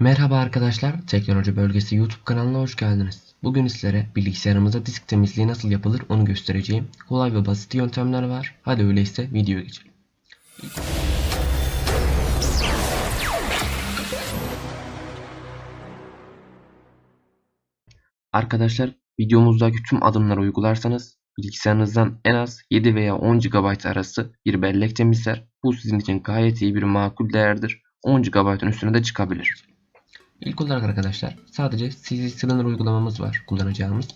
Merhaba arkadaşlar, Teknoloji Bölgesi YouTube kanalına hoş geldiniz. Bugün sizlere bilgisayarımıza disk temizliği nasıl yapılır onu göstereceğim. Kolay ve basit yöntemler var. Hadi öyleyse videoya geçelim. Arkadaşlar videomuzdaki tüm adımları uygularsanız bilgisayarınızdan en az 7 veya 10 GB arası bir bellek temizler. Bu sizin için gayet iyi bir makul değerdir. 10 GB'ın üstüne de çıkabilir. İlk olarak arkadaşlar sadece CZ Cylinder uygulamamız var kullanacağımız.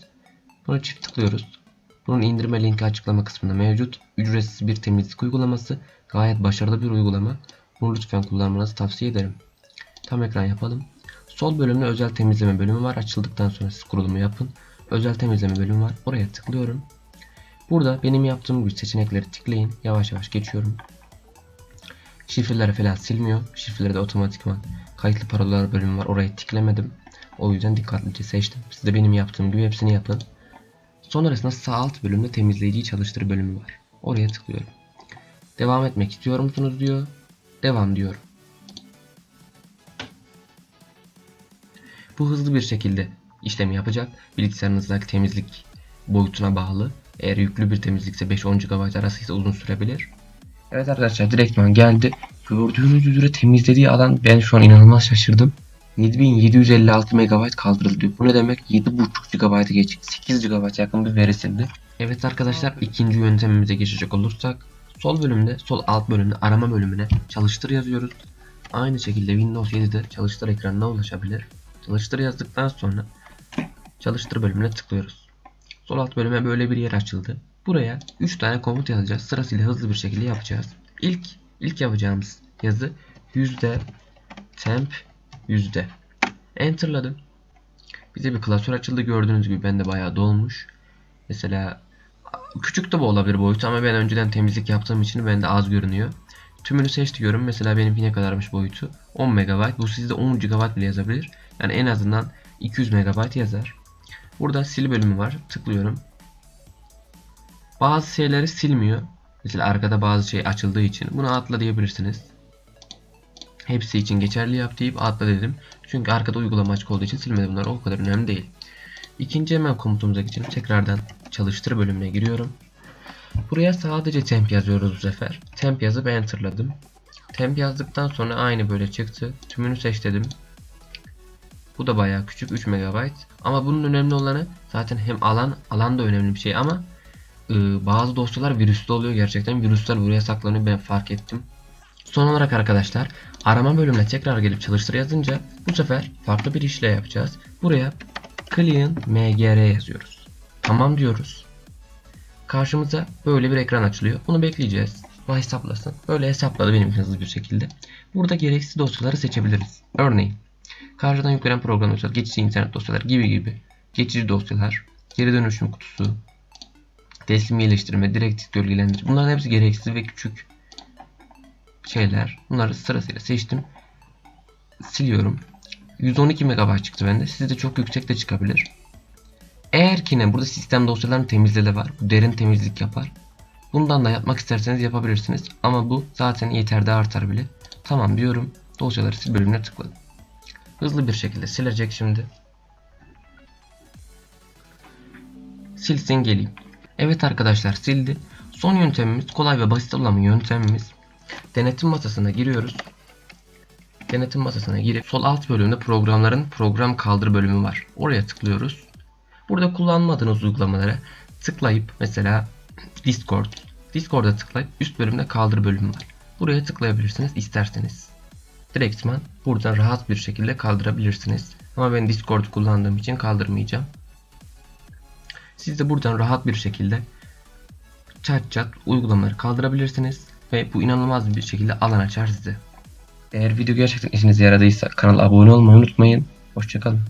Bunu çift tıklıyoruz. Bunun indirme linki açıklama kısmında mevcut. Ücretsiz bir temizlik uygulaması. Gayet başarılı bir uygulama. Bunu lütfen kullanmanızı tavsiye ederim. Tam ekran yapalım. Sol bölümde özel temizleme bölümü var. Açıldıktan sonra siz kurulumu yapın. Özel temizleme bölümü var. Oraya tıklıyorum. Burada benim yaptığım gibi seçenekleri tıklayın. Yavaş yavaş geçiyorum. Şifreleri falan silmiyor. Şifreleri de otomatikman kayıtlı parolalar bölümü var. Orayı tıklamadım. O yüzden dikkatlice seçtim. Siz de benim yaptığım gibi hepsini yapın. Sonrasında sağ alt bölümde temizleyiciyi çalıştır bölümü var. Oraya tıklıyorum. Devam etmek istiyor musunuz diyor. Devam diyorum. Bu hızlı bir şekilde işlemi yapacak. Bilgisayarınızdaki temizlik boyutuna bağlı. Eğer yüklü bir temizlikse 5-10 GB arasıysa uzun sürebilir. Evet arkadaşlar direktman geldi. Gördüğünüz üzere temizlediği alan ben şu an inanılmaz şaşırdım. 7756 MB kaldırıldı. Bu ne demek? 7.5 GB geç 8 GB yakın bir verisildi. Evet arkadaşlar ikinci yöntemimize geçecek olursak sol bölümde sol alt bölümde arama bölümüne çalıştır yazıyoruz. Aynı şekilde Windows 7'de çalıştır ekranına ulaşabilir. Çalıştır yazdıktan sonra çalıştır bölümüne tıklıyoruz. Sol alt bölüme böyle bir yer açıldı. Buraya 3 tane komut yazacağız. Sırasıyla hızlı bir şekilde yapacağız. İlk ilk yapacağımız yazı yüzde temp yüzde. Enter'ladım. Bize bir klasör açıldı. Gördüğünüz gibi bende bayağı dolmuş. Mesela küçük de bu olabilir boyutu ama ben önceden temizlik yaptığım için bende az görünüyor. Tümünü seç diyorum. Mesela benimki ne kadarmış boyutu? 10 MB. Bu sizde 10 GB bile yazabilir. Yani en azından 200 MB yazar. Burada sil bölümü var. Tıklıyorum. Bazı şeyleri silmiyor. Mesela arkada bazı şey açıldığı için bunu atla diyebilirsiniz. Hepsi için geçerli yap deyip atla dedim. Çünkü arkada uygulama açık olduğu için silmedi bunlar o kadar önemli değil. İkinci hemen komutumuza geçelim. Tekrardan çalıştır bölümüne giriyorum. Buraya sadece temp yazıyoruz bu sefer. Temp yazıp enterladım. Temp yazdıktan sonra aynı böyle çıktı. Tümünü seç dedim. Bu da bayağı küçük 3 MB. Ama bunun önemli olanı zaten hem alan alan da önemli bir şey ama e, bazı dosyalar virüslü oluyor gerçekten. Virüsler buraya saklanıyor ben fark ettim. Son olarak arkadaşlar arama bölümüne tekrar gelip çalıştır yazınca bu sefer farklı bir işle yapacağız. Buraya clean mgr yazıyoruz. Tamam diyoruz. Karşımıza böyle bir ekran açılıyor. Bunu bekleyeceğiz. Bu hesaplasın. Böyle hesapladı benim hızlı bir şekilde. Burada gereksiz dosyaları seçebiliriz. Örneğin karşıdan yüklenen program dosyaları, geçici internet dosyaları gibi gibi. Geçici dosyalar, geri dönüşüm kutusu, teslim iyileştirme, direktif gölgelendir. Bunların hepsi gereksiz ve küçük şeyler. Bunları sırasıyla seçtim. Siliyorum. 112 MB çıktı bende. Sizde çok yüksek de çıkabilir. Eğer ki ne burada sistem dosyalarını temizle de var. Bu derin temizlik yapar. Bundan da yapmak isterseniz yapabilirsiniz. Ama bu zaten yeter de artar bile. Tamam diyorum. Dosyaları sil bölümüne tıkladım. Hızlı bir şekilde silecek şimdi. Silsin geleyim. Evet arkadaşlar sildi. Son yöntemimiz kolay ve basit olan yöntemimiz. Denetim masasına giriyoruz. Denetim masasına girip sol alt bölümde programların program kaldır bölümü var. Oraya tıklıyoruz. Burada kullanmadığınız uygulamalara tıklayıp mesela Discord. Discord'a tıklayıp üst bölümde kaldır bölümü var. Buraya tıklayabilirsiniz isterseniz. Direktman buradan rahat bir şekilde kaldırabilirsiniz. Ama ben Discord kullandığım için kaldırmayacağım. Siz de buradan rahat bir şekilde çat çat uygulamaları kaldırabilirsiniz. Ve bu inanılmaz bir şekilde alan açar size. Eğer video gerçekten işinize yaradıysa kanala abone olmayı unutmayın. Hoşçakalın.